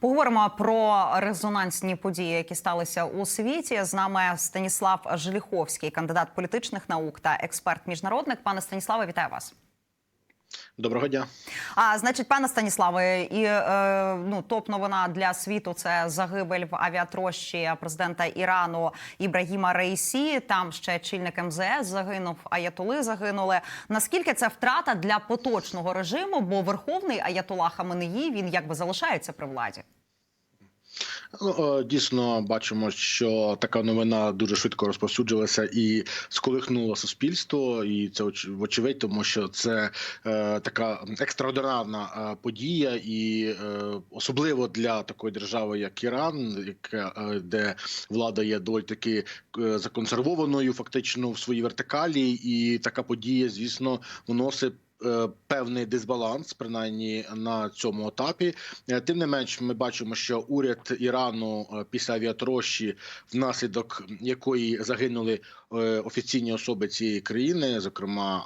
Поговоримо про резонансні події, які сталися у світі. З нами Станіслав Желіховський, кандидат політичних наук та експерт міжнародник. Пане Станіславе, вітаю вас. Доброго дня. А значить, пане Станіславе, і е, ну топ новина для світу це загибель в авіатрощі президента Ірану Ібрагіма Рейсі. Там ще чільник МЗС загинув, аятоли загинули. Наскільки це втрата для поточного режиму? Бо верховний аятола Хаменеї він якби залишається при владі. Ну, е, дійсно бачимо, що така новина дуже швидко розповсюджилася і сколихнула суспільство, і це оч- вочевидь, тому що це е, така екстраординарна е, подія, і е, особливо для такої держави, як Іран, яка е, де влада є доволі таки законсервованою, фактично в своїй вертикалі, і така подія, звісно, вносить. Е, Певний дисбаланс, принаймні на цьому етапі. Е, Тим не менш, ми бачимо, що уряд Ірану е, після авіатрощі, внаслідок якої загинули офіційні особи цієї країни, зокрема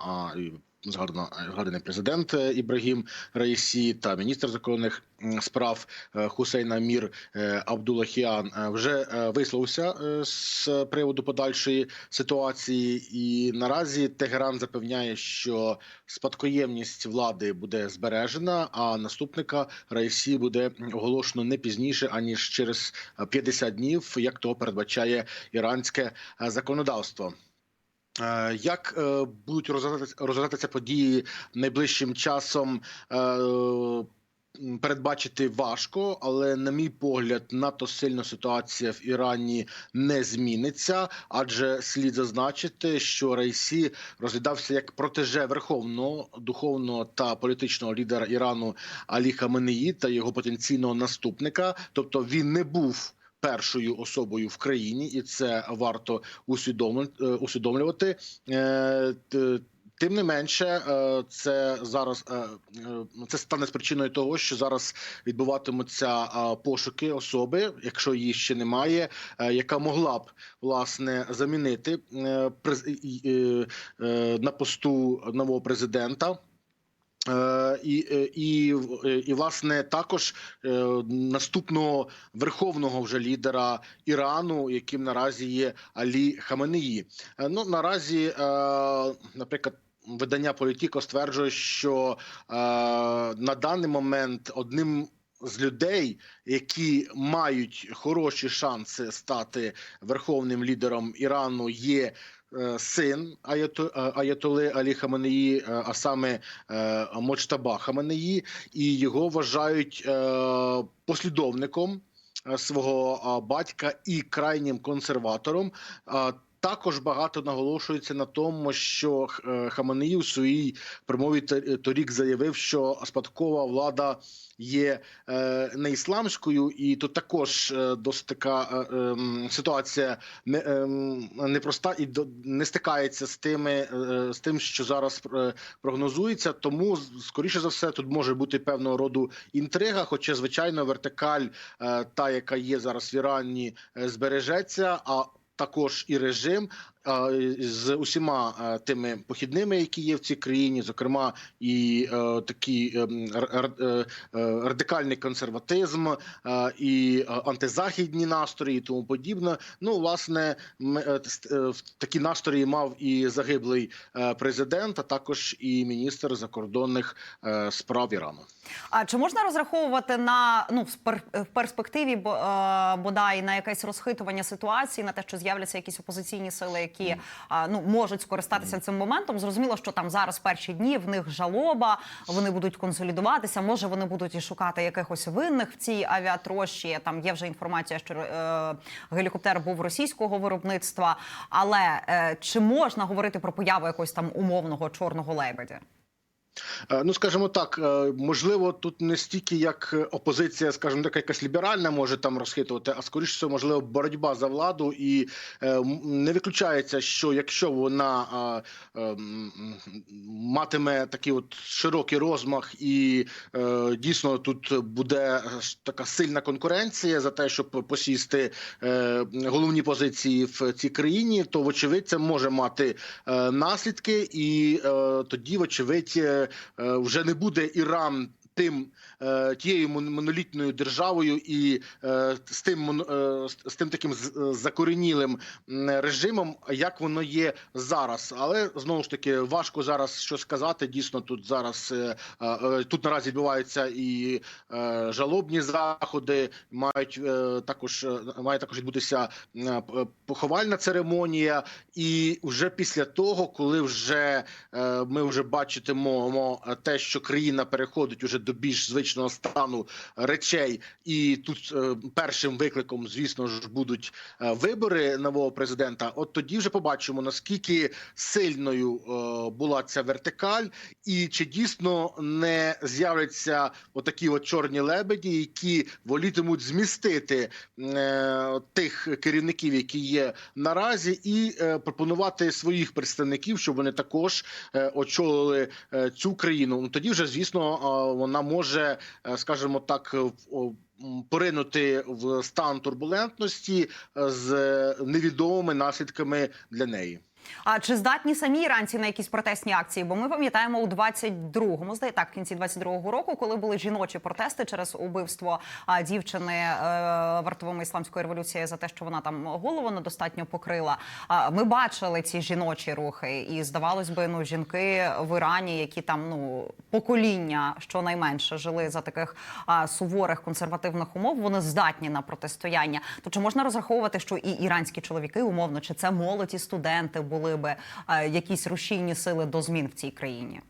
згадано згаданий президент е, Ібрагім Раїсі та міністр закордонних м, справ е, Хусейн Амір е, Абдулахіан е, вже е, висловився е, з приводу подальшої ситуації, і наразі Тегеран запевняє, що спадкоємність влади буде збережена, а наступника Раїсі буде оголошено не пізніше аніж через е, 50 днів, як того передбачає іранське е, законодавство. Е, Як е, будуть розгортатися- події найближчим часом? е, Передбачити важко, але на мій погляд, надто сильно ситуація в Ірані не зміниться, адже слід зазначити, що Рейсі розглядався як протеже верховного духовного та політичного лідера Ірану Алі Хаменеї та його потенційного наступника. Тобто він не був першою особою в країні, і це варто е, усвідомлювати. Е, Тим не менше, е, це зараз це стане з причиною того, що зараз відбуватимуться пошуки особи, якщо її ще немає, яка могла б власне замінити на посту нового президента. Е, І, е, і, е, і власне також наступного верховного вже лідера Ірану, яким наразі є Алі Хаменеї. Ну наразі, наприклад. Видання Політіко стверджує, що е, на даний момент одним з людей, які мають хороші шанси стати верховним лідером Ірану, є син Аято, е, Аятоли Алі Хаменеї, е, а саме е, Мочтаба Хаменеї, і його вважають е, послідовником е, свого е, батька і крайнім консерватором. Е, Також багато наголошується на тому, що е, Хаменеї у своїй промові торік заявив, що спадкова влада є е, не ісламською, і тут також е, досить така е, ем, ситуація ем, непроста і не стикається з тими е, з тим, що зараз е, прогнозується. Тому скоріше за все тут може бути певного роду інтрига. Хоча, звичайно, вертикаль, е, та яка є зараз в Ірані, е, збережеться. А також і режим з усіма тими похідними, які є в цій країні, зокрема і е, такий ем, е, е, радикальний консерватизм, і антизахідні настрої, і тому подібне. Ну, власне, в такі настрої мав і загиблий президент, а також і міністр закордонних справ Ірану. А чи можна розраховувати на ну в пер- перспективі бо- бодай на якесь розхитування ситуації, на те, що з'являться якісь опозиційні сили, які ну можуть скористатися цим моментом? Зрозуміло, що там зараз перші дні в них жалоба, вони будуть консолідуватися. Може, вони будуть і шукати якихось винних в цій авіатрощі. Там є вже інформація, що е, гелікоптер був російського виробництва. Але е, чи можна говорити про появу якогось там умовного чорного лебедя? Е, Ну, скажімо так, е, можливо, тут не стільки як опозиція, скажімо так, якась ліберальна може там розхитувати, а скоріше всього, можливо, боротьба за владу, і е, не виключається, що якщо вона матиме такий от широкий розмах, і дійсно тут буде така сильна конкуренція за те, щоб посісти головні позиції в цій країні, то вочевидь це може мати наслідки, і тоді, вочевидь, вже не буде Іран тим е, тією мон- монолітною державою і е, з тим е, з- тим таким закоренілим режимом, як воно є зараз. Але знову ж таки важко зараз що сказати. Дійсно, тут зараз тут наразі відбуваються і жалобні заходи. Мають також має також відбутися поховальна церемонія, і вже після того, коли вже ми вже бачитимо те, що країна переходить уже до більш звичного стану речей, і тут е, першим викликом, звісно ж, будуть е, вибори нового президента. От тоді вже побачимо наскільки сильною е, була ця вертикаль, і чи дійсно не з'являться отакі от чорні лебеді, які волітимуть змістити тих керівників, які є наразі, і пропонувати своїх представників, щоб вони також очолили цю країну. Ну тоді вже звісно е, вона може, е, скажімо так, в- поринути в стан турбулентності е, з невідомими наслідками для неї. А чи здатні самі іранці на якісь протестні акції? Бо ми пам'ятаємо у 22-му, здається, так, в кінці 22-го року, коли були жіночі протести через убивство дівчини е, вартовими ісламської революції за те, що вона там голову недостатньо покрила. А ми бачили ці жіночі рухи, і здавалось би, ну жінки в Ірані, які там ну покоління щонайменше жили за таких суворих консервативних умов, вони здатні на протистояння. То чи можна розраховувати, що і іранські чоловіки умовно, чи це молоді студенти були би е, якісь рушійні сили до змін в цій країні?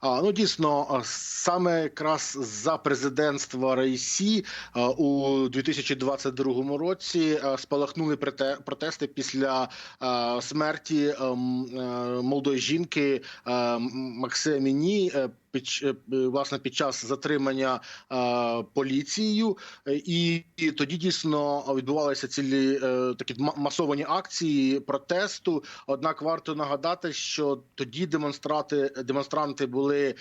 А ну дійсно, саме якраз за президентства Раїсі у 2022 році спалахнули проте- протести після смерті ем, е, молодої жінки е, Максе е, Під е, власне під час затримання е, поліцією, і, тоді дійсно відбувалися цілі такі масовані акції протесту. Однак варто нагадати, що тоді демонстрати демонстранти були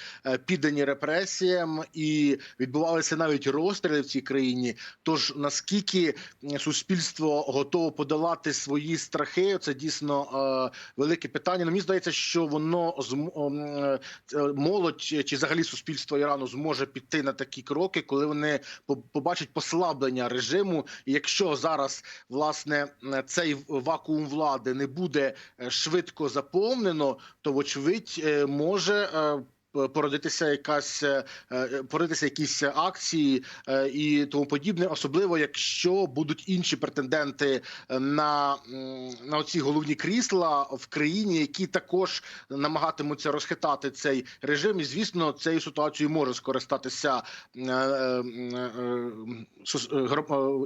піддані репресіям і відбувалися навіть розстріли в цій країні. Тож наскільки суспільство готово подолати свої страхи, це дійсно велике питання. Ну, мені здається, що воно молодь чи- взагалі суспільство Ірану зможе піти на такі кроки, коли вони побачать послаблення режиму. І якщо зараз власне е, цей вакуум влади не буде е, швидко заповнено, то вочевидь е, може. Е, Породитися якась е, е, породитися якісь акції і тому подібне, особливо якщо будуть інші претенденти на, на оці головні крісла в країні, які також намагатимуться розхитати цей режим. І звісно, цією ситуацією може скористатися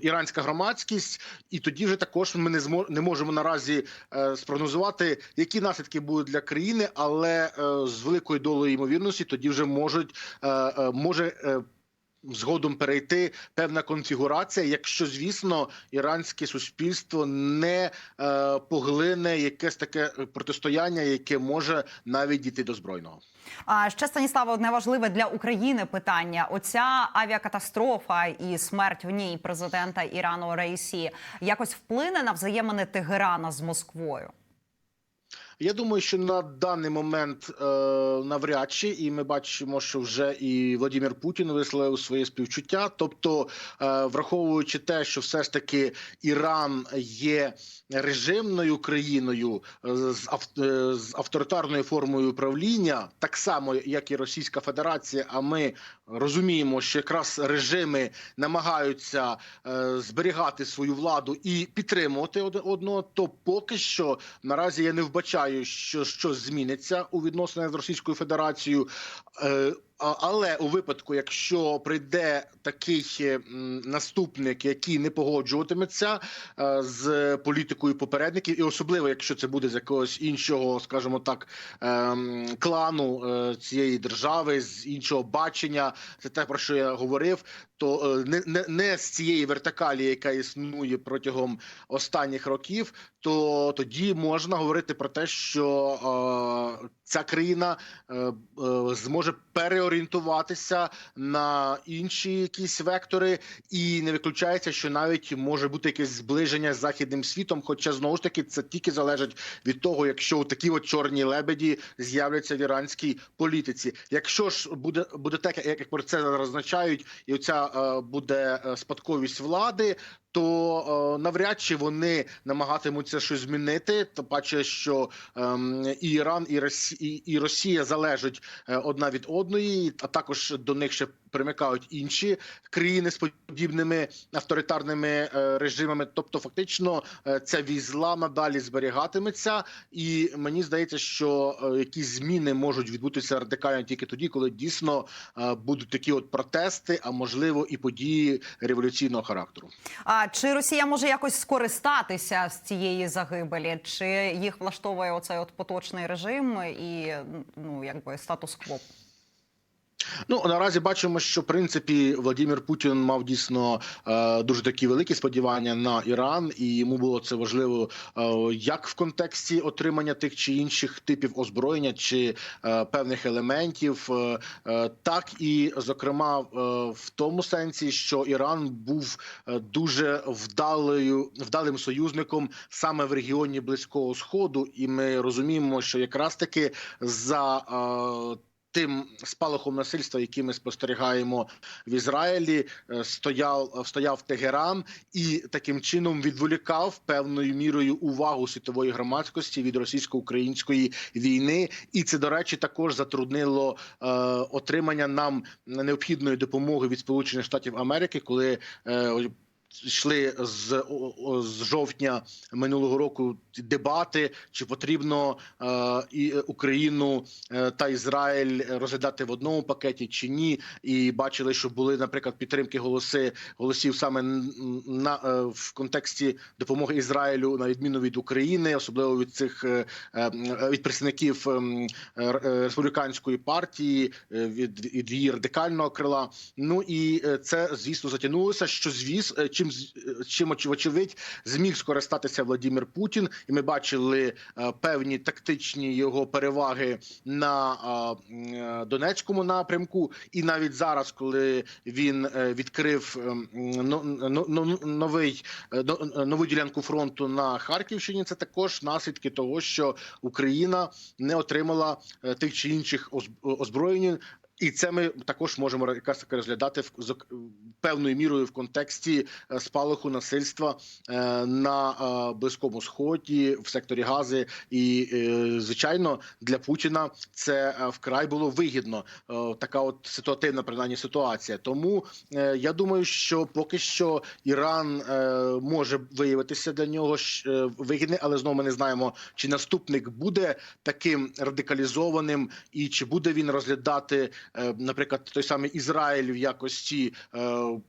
іранська громадськість, і тоді вже також ми не змо не можемо наразі спрогнозувати, які наслідки будуть для країни, але з великою долею ймовірності тоді вже можуть е, е, може. е, Згодом перейти певна конфігурація, якщо звісно іранське суспільство не поглине якесь таке протистояння, яке може навіть дійти до збройного. А ще Станіслава, одне важливе для України питання: оця авіакатастрофа і смерть в ній президента Ірану Раїсі якось вплине на взаємини Тегерана з Москвою. Я думаю, що на даний момент е, навряд чи, і ми бачимо, що вже і Владимир Путін висловив своє співчуття. Тобто, е, враховуючи те, що все ж таки Іран є режимною країною е, з, е, з авторитарною формою управління, так само як і Російська Федерація. А ми розуміємо, що якраз режими намагаються е, зберігати свою владу і підтримувати од- одного, то поки що наразі я не вбачаю, що щось зміниться у відносинах з Російською Федерацією. Але у випадку, якщо прийде такий е, наступник, який не погоджуватиметься е, з політикою попередників, і особливо якщо це буде з якогось іншого, скажімо так, ем, клану е, цієї держави, з іншого бачення, це те про що я говорив. То не, не, не з цієї вертикалі, яка існує протягом останніх років, то тоді можна говорити про те, що ця країна е, е, зможе переорієнтуватися на інші якісь вектори, і не виключається, що навіть може бути якесь зближення з західним світом. Хоча знову ж таки це тільки залежить від того, якщо такі от чорні лебеді з'являться в іранській політиці. Якщо ж буде буде так, як про це зазначають, і оця е, буде спадковість влади. То е, навряд чи вони намагатимуться щось змінити. То паче, що ем, і Іран, і Росія, і Росія залежать е, одна від одної, а також до них ще примикають інші країни з подібними авторитарними е, режимами. Тобто, фактично, е, ця візла надалі зберігатиметься, і мені здається, що е, якісь зміни можуть відбутися радикально тільки тоді, коли дійсно будуть такі от протести, а можливо і події революційного характеру. А чи Росія може якось скористатися з цієї загибелі? Чи їх влаштовує оцей от поточний режим і ну якби статус-кво? Ну наразі бачимо, що в принципі Владимир Путін мав дійсно е, дуже такі великі сподівання на Іран, і йому було це важливо е, як в контексті отримання тих чи інших типів озброєння чи е, певних елементів, е, е, так і зокрема е, в тому сенсі, що Іран був е, дуже вдалою вдалим союзником саме в регіоні Близького Сходу, і ми розуміємо, що якраз таки за е, Тим спалахом насильства, який ми спостерігаємо в Ізраїлі, е, стояв стояв Тегеран і таким чином відволікав певною мірою увагу світової громадськості від російсько-української війни, і це до речі також затруднило е, отримання нам необхідної допомоги від Сполучених Штатів Америки, коли е, йшли з, з жовтня минулого року дебати, чи потрібно е, і Україну е, та Ізраїль розглядати в одному пакеті чи ні. І бачили, що були, наприклад, підтримки голоси голосів саме на е, в контексті допомоги Ізраїлю на відміну від України, особливо від цих е, е, від представників е, е, республіканської партії, е, від, від її радикального крила. Ну і е, це звісно затягнулося. Що звіс, е, чим е, чим оч- вочевидь зміг скористатися Владимир Путін, і ми бачили е, певні тактичні його переваги на е, Донецькому напрямку, і навіть зараз, коли він відкрив но- но- но- новий нову ділянку фронту на Харківщині, це також наслідки того, що Україна не отримала тих чи інших оз- озброєнь. І це ми також можемо якраз розглядати в зок- певною мірою в контексті е, спалаху насильства е, на е, близькому сході в секторі Гази. І звичайно для Путіна це вкрай було вигідно. Така от ситуативна принаймні ситуація. Тому я думаю, що поки що Іран може виявитися для нього вигідний, але знову ми не знаємо, чи наступник буде таким радикалізованим, і чи буде він розглядати, наприклад, той самий Ізраїль в якості е, е,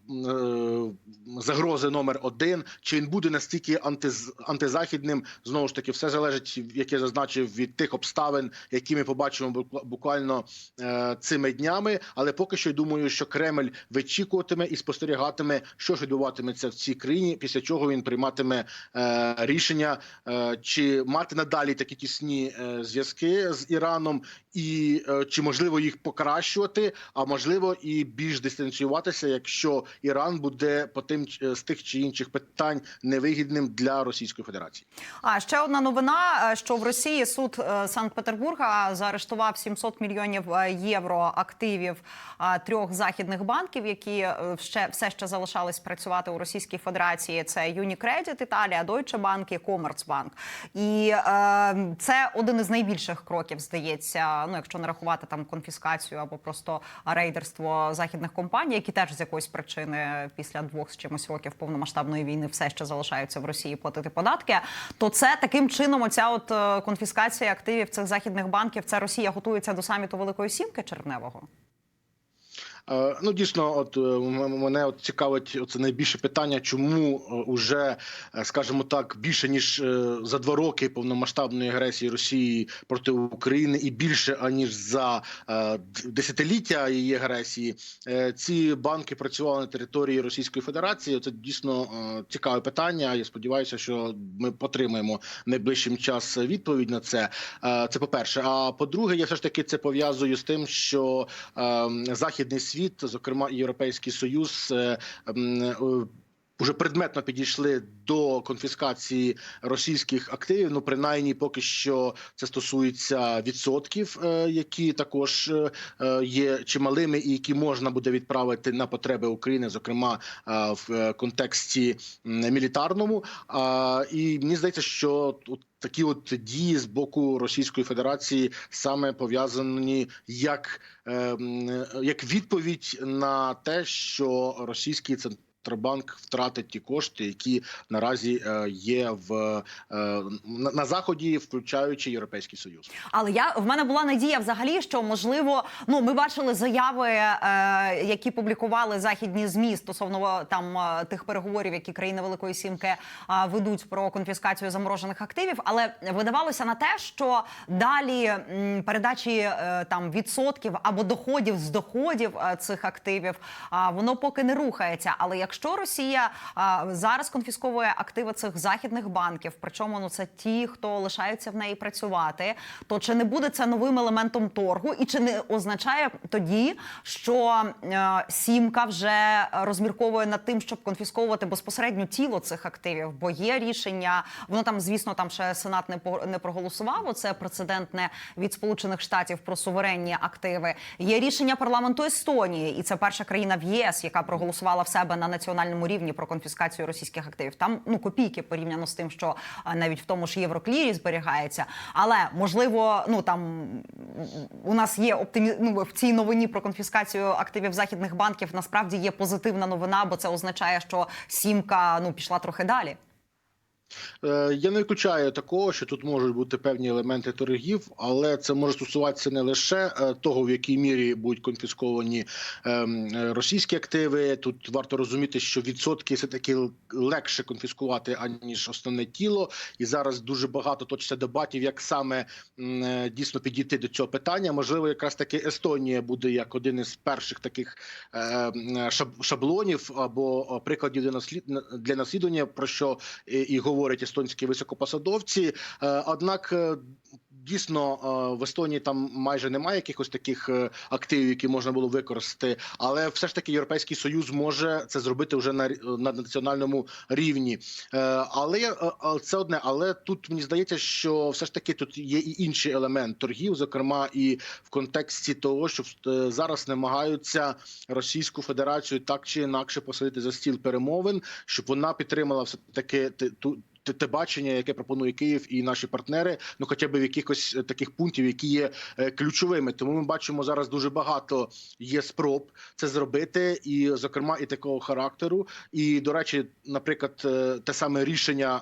загрози номер один, чи він буде настільки антиз, антизахідним? Знову ж таки, все залежить, як я зазначив, від тих обставин, які ми побачимо буква- буквально е, цими днями. Але поки що я думаю, що Кремль вичікуватиме і спостерігатиме, що ж відбуватиметься в цій країні, після чого він прийматиме е, рішення, е, чи мати надалі такі тісні е, зв'язки з Іраном, і е, чи можливо їх покращувати, а можливо і більш дистанціюватися, якщо Іран буде по тим ч- з тих чи інших питань невигідним для Російської Федерації. А ще одна новина: е, що в Росії суд е, Санкт-Петербурга заарештував 700 мільйонів е, євро активів е, трьох західних банків, які е, ще все ще залишались працювати у Російській Федерації. Це Unicredit Італія, Deutsche Bank і Commerzbank. І е, це один із найбільших кроків, здається. Ну, якщо не рахувати там конфіскацію або просто рейдерство західних компаній, які теж з якоїсь причини після двох з чимось років повномасштабної війни все ще залишаються в Росії платити податки. То це таким чином, оця от е, конфіскація активів цих західних банків, це Росія готується до саміту Великої Сімки червневого. Е, Ну, дійсно, от е, мене от цікавить оце найбільше питання, чому е, уже, е, скажімо так, більше ніж за два роки повномасштабної агресії Росії проти України, і більше аніж за десятиліття її агресії, ці банки працювали на території Російської Федерації. Це дійсно цікаве питання. Я сподіваюся, що ми отримаємо найближчим час відповідь на це. Це по перше. А по-друге, я все ж таки це пов'язую з тим, що е, західний світ, зокрема Європейський Союз, е, е, Уже предметно підійшли до конфіскації російських активів. Ну принаймні, поки що це стосується відсотків, е, які також е, е, є чималими, і які можна буде відправити на потреби України, зокрема в контексті мілітарному. І мені здається, що от такі от дії з боку Російської Федерації саме пов'язані як, е, як відповідь на те, що російський центр. Центробанк втратить ті кошти, які наразі е, є в е, на, на заході, включаючи європейський союз. Але я в мене була надія взагалі, що можливо, ну ми бачили заяви, е, які публікували західні змі стосовно там е, тих переговорів, які країни Великої Сімки е, ведуть про конфіскацію заморожених активів. Але видавалося на те, що далі м, передачі е, там відсотків або доходів з доходів е, цих активів, а воно поки не рухається. Але якщо Росія а, зараз конфісковує активи цих західних банків, причому ну це ті, хто лишаються в неї працювати, то чи не буде це новим елементом торгу, і чи не означає тоді, що е, сімка вже розмірковує над тим, щоб конфісковувати безпосередньо тіло цих активів? Бо є рішення, воно там, звісно, там ще сенат не не проголосував. Оце прецедентне від Сполучених Штатів про суверенні активи. Є рішення парламенту Естонії, і це перша країна в ЄС, яка проголосувала в себе на національному рівні про конфіскацію російських активів. Там ну копійки порівняно з тим, що навіть в тому ж євроклірі зберігається. Але можливо, ну там у нас є оптимі... ну, в цій новині про конфіскацію активів західних банків. Насправді є позитивна новина, бо це означає, що сімка ну пішла трохи далі. Е, Я не виключаю такого, що тут можуть бути певні елементи торгів, але це може стосуватися не лише е, того, в якій мірі будуть конфісковані ем, російські активи. Тут варто розуміти, що відсотки все таки легше конфіскувати аніж основне тіло, і зараз дуже багато точиться дебатів, як саме е, дійсно підійти до цього питання. Можливо, якраз таки Естонія буде як один із перших таких е, шаблонів або прикладів для наслід для наслідування, про що і, і говорять естонські високопосадовці. Е, Однак. е, Дійсно, е, в Естонії там майже немає якихось таких активів, які можна було використати, але все ж таки Європейський Союз може це зробити вже на, на національному рівні. Але це одне. Але тут мені здається, що все ж таки тут є і інший елемент торгів, зокрема і в контексті того, що зараз намагаються Російську Федерацію так чи інакше посадити за стіл перемовин, щоб вона підтримала все таки ту. Те, бачення, яке пропонує Київ і наші партнери, ну хоча б в якихось е, таких пунктів, які є е, ключовими. Тому ми бачимо зараз дуже багато є спроб це зробити, і зокрема і такого характеру. І до речі, наприклад, е, те саме рішення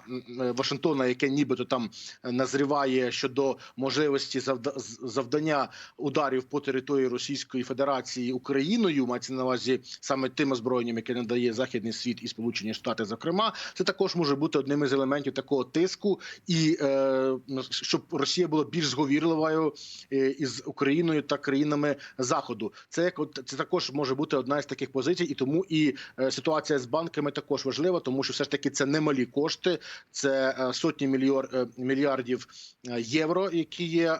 Вашингтона, яке нібито там назріває щодо можливості завда- завдання ударів по території Російської Федерації Україною, мається на увазі саме тим озброєнням, яке надає західний світ і Сполучені Штати, зокрема, це також може бути одним із елементів такого тиску, і е, щоб Росія була більш зговірливою е, із Україною та країнами Заходу. Це як це також може бути одна із таких позицій, і тому і е, ситуація з банками також важлива, тому що все ж таки це немалі кошти, це е, сотні мільйор, мільярдів євро, які є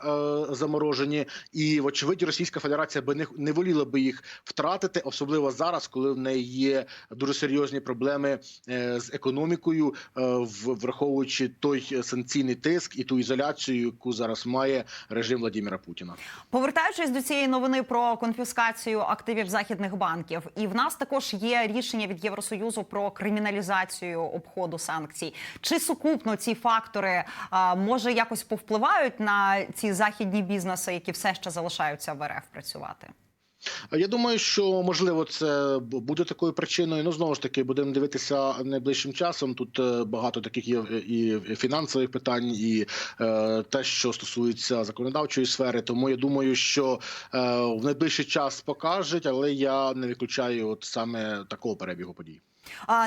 заморожені, і вочевидь Російська Федерація би не, не воліла би їх втратити, особливо зараз, коли в неї є дуже серйозні проблеми з економікою, в- враховуючи той санкційний тиск і ту ізоляцію, яку зараз має режим Владимира Путіна. Повертаючись до цієї новини про конфіскацію активів західних банків, і в нас також є рішення від Євросоюзу про криміналізацію обходу санкцій. Чи сукупно ці фактори а, може якось повпливають на ці західні бізнеси, які все ще залишаються в РФ працювати? Я думаю, що можливо це буде такою причиною. Ну знову ж таки, будемо дивитися найближчим часом. Тут е, багато таких є і фінансових питань, і е, те, що стосується законодавчої сфери. Тому я думаю, що е, в найближчий час покажуть, але я не виключаю от саме такого перебігу подій.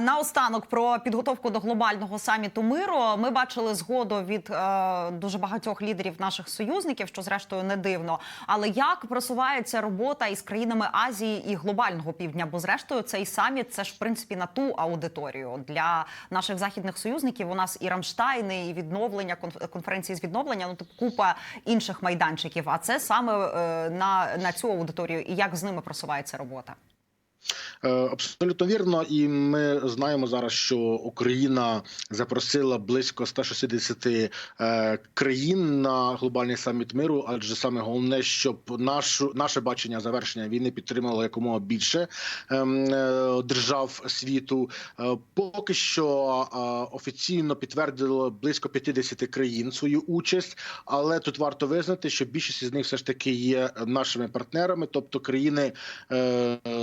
Наостанок про підготовку до глобального саміту миру. Ми бачили згоду від е, дуже багатьох лідерів наших союзників, що зрештою не дивно. Але як просувається робота із країнами Азії і глобального півдня? Бо зрештою цей саміт це ж в принципі на ту аудиторію для наших західних союзників. У нас і Рамштайни, і відновлення конф- конференції з відновлення. Ну тобто купа інших майданчиків. А це саме е, на, на цю аудиторію. І як з ними просувається робота? Е, Абсолютно вірно, і ми знаємо зараз, що Україна запросила близько 160 е, країн на глобальний саміт миру. Адже саме головне, щоб нашу наше бачення завершення війни підтримало якомога більше ем, е, держав світу. Поки що офіційно підтвердило близько 50 країн свою участь, але тут варто визнати, що більшість з них все ж таки є нашими партнерами, тобто країни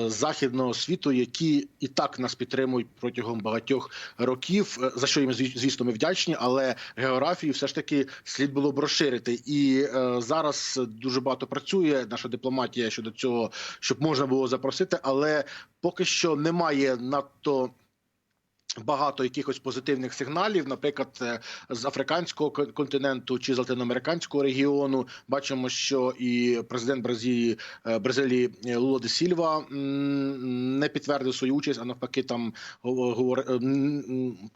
західного світу, які і так нас підтримують протягом багатьох років, е, за що їм зві- звісно ми вдячні, але географію все ж таки слід було б розширити. І е, зараз дуже багато працює наша дипломатія щодо цього, щоб можна було запросити, але поки що немає надто. Багато якихось позитивних сигналів, наприклад, е, з африканського континенту чи з латиноамериканського регіону, бачимо, що і президент Бразилії е, Бразилії е, Луло де Сільва не підтвердив свою участь, а навпаки, там гов- говор-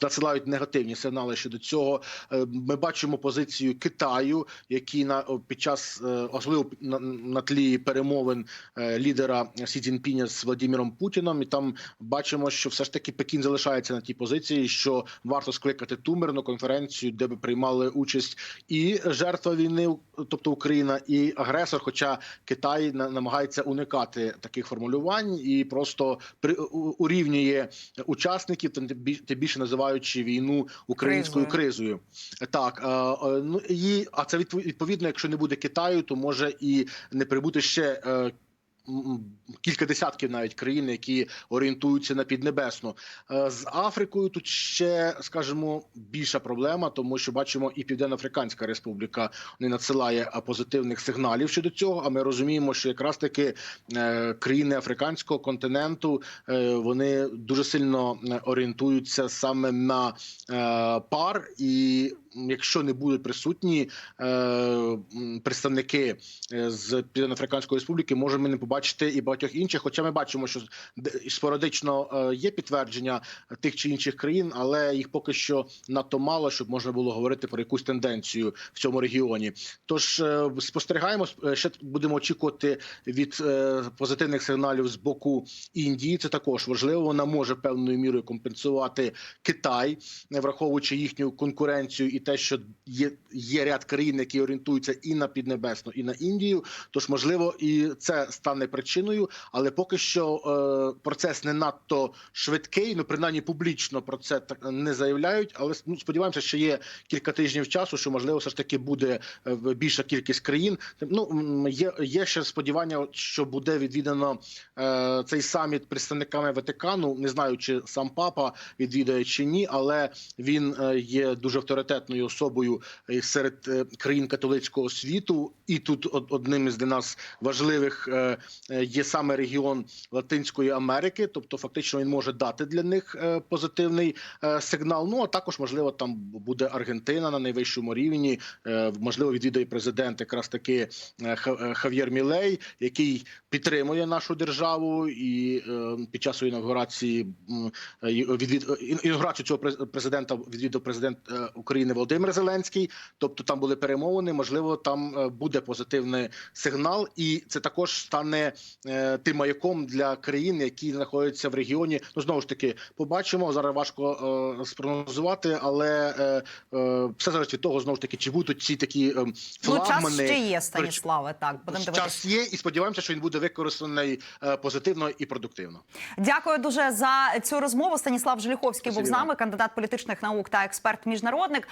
надсилають негативні сигнали щодо цього. Ми бачимо позицію Китаю, який на під час особливо на, на тлі перемовин лідера Сі Цзіньпіня з Владимиром Путіном, і там бачимо, що все ж таки Пекін залишається на тій позиції, що варто скликати ту мирну конференцію, де би приймали участь і жертва війни, тобто Україна, і агресор. Хоча Китай на- намагається уникати таких формулювань і просто урівнює учасників, тим більше називаючи війну українською кризою. Так е, е, ну і а це відпов- відповідно, якщо не буде Китаю, то може і не прибути ще. Кілька десятків навіть країн, які орієнтуються на піднебесну Е, з Африкою. Тут ще скажімо більша проблема, тому що бачимо, і Південно-Африканська Республіка не надсилає е, позитивних сигналів щодо цього. А ми розуміємо, що якраз таки е, країни африканського континенту вони дуже сильно орієнтуються саме на пар і. Якщо не будуть присутні е, представники з Південно-Африканської республіки, можемо не побачити і багатьох інших. Хоча ми бачимо, що спорадично е, є підтвердження тих чи інших країн, але їх поки що надто мало, щоб можна було говорити про якусь тенденцію в цьому регіоні. Тож е, спостерігаємо е, ще будемо очікувати від позитивних сигналів з боку Індії. Це також важливо. Вона може певною мірою компенсувати Китай, враховуючи їхню конкуренцію і те, що є, є ряд країн, які орієнтуються і на Піднебесну, і на Індію. Тож, можливо, і це стане причиною, але поки що е, процес не надто швидкий. Ну принаймні публічно про це так не заявляють. Але ну, сподіваємося, що є кілька тижнів часу, що можливо все ж таки буде е, більша кількість країн. Ну є, є ще сподівання, що буде відвідано е, цей саміт представниками Ватикану. Не знаю, чи сам папа відвідає чи ні, але він є дуже авторитетною особою серед країн католицького світу. І тут од- одним із для нас важливих є саме регіон Латинської Америки, тобто фактично він може дати для них е, позитивний е, сигнал. Ну а також можливо там буде Аргентина на найвищому рівні. Е, Можливо, відвідає президент якраз таки е, Ха- е, Хав'єр Мілей, який підтримує нашу державу, і е, під час е, відвід е, інаугурацію цього президента відвідав президент е, України Володимир Зеленський. Тобто там були перемовини. Можливо, там е, буде позитивний сигнал, і це також стане е, тим маяком для країн, які знаходяться в регіоні. Ну знову ж таки, побачимо зараз. Важко е, спрогнозувати, але е, е, все залежить від того, знову ж таки, чи будуть ці такі е, Ну, час ще є, Станіславе. Так, будемо. Час є, і сподіваємося, що він буде використаний е, позитивно і продуктивно. Дякую дуже за цю розмову. Станіслав Желіховський був з нами, кандидат політичних наук та експерт міжнародник.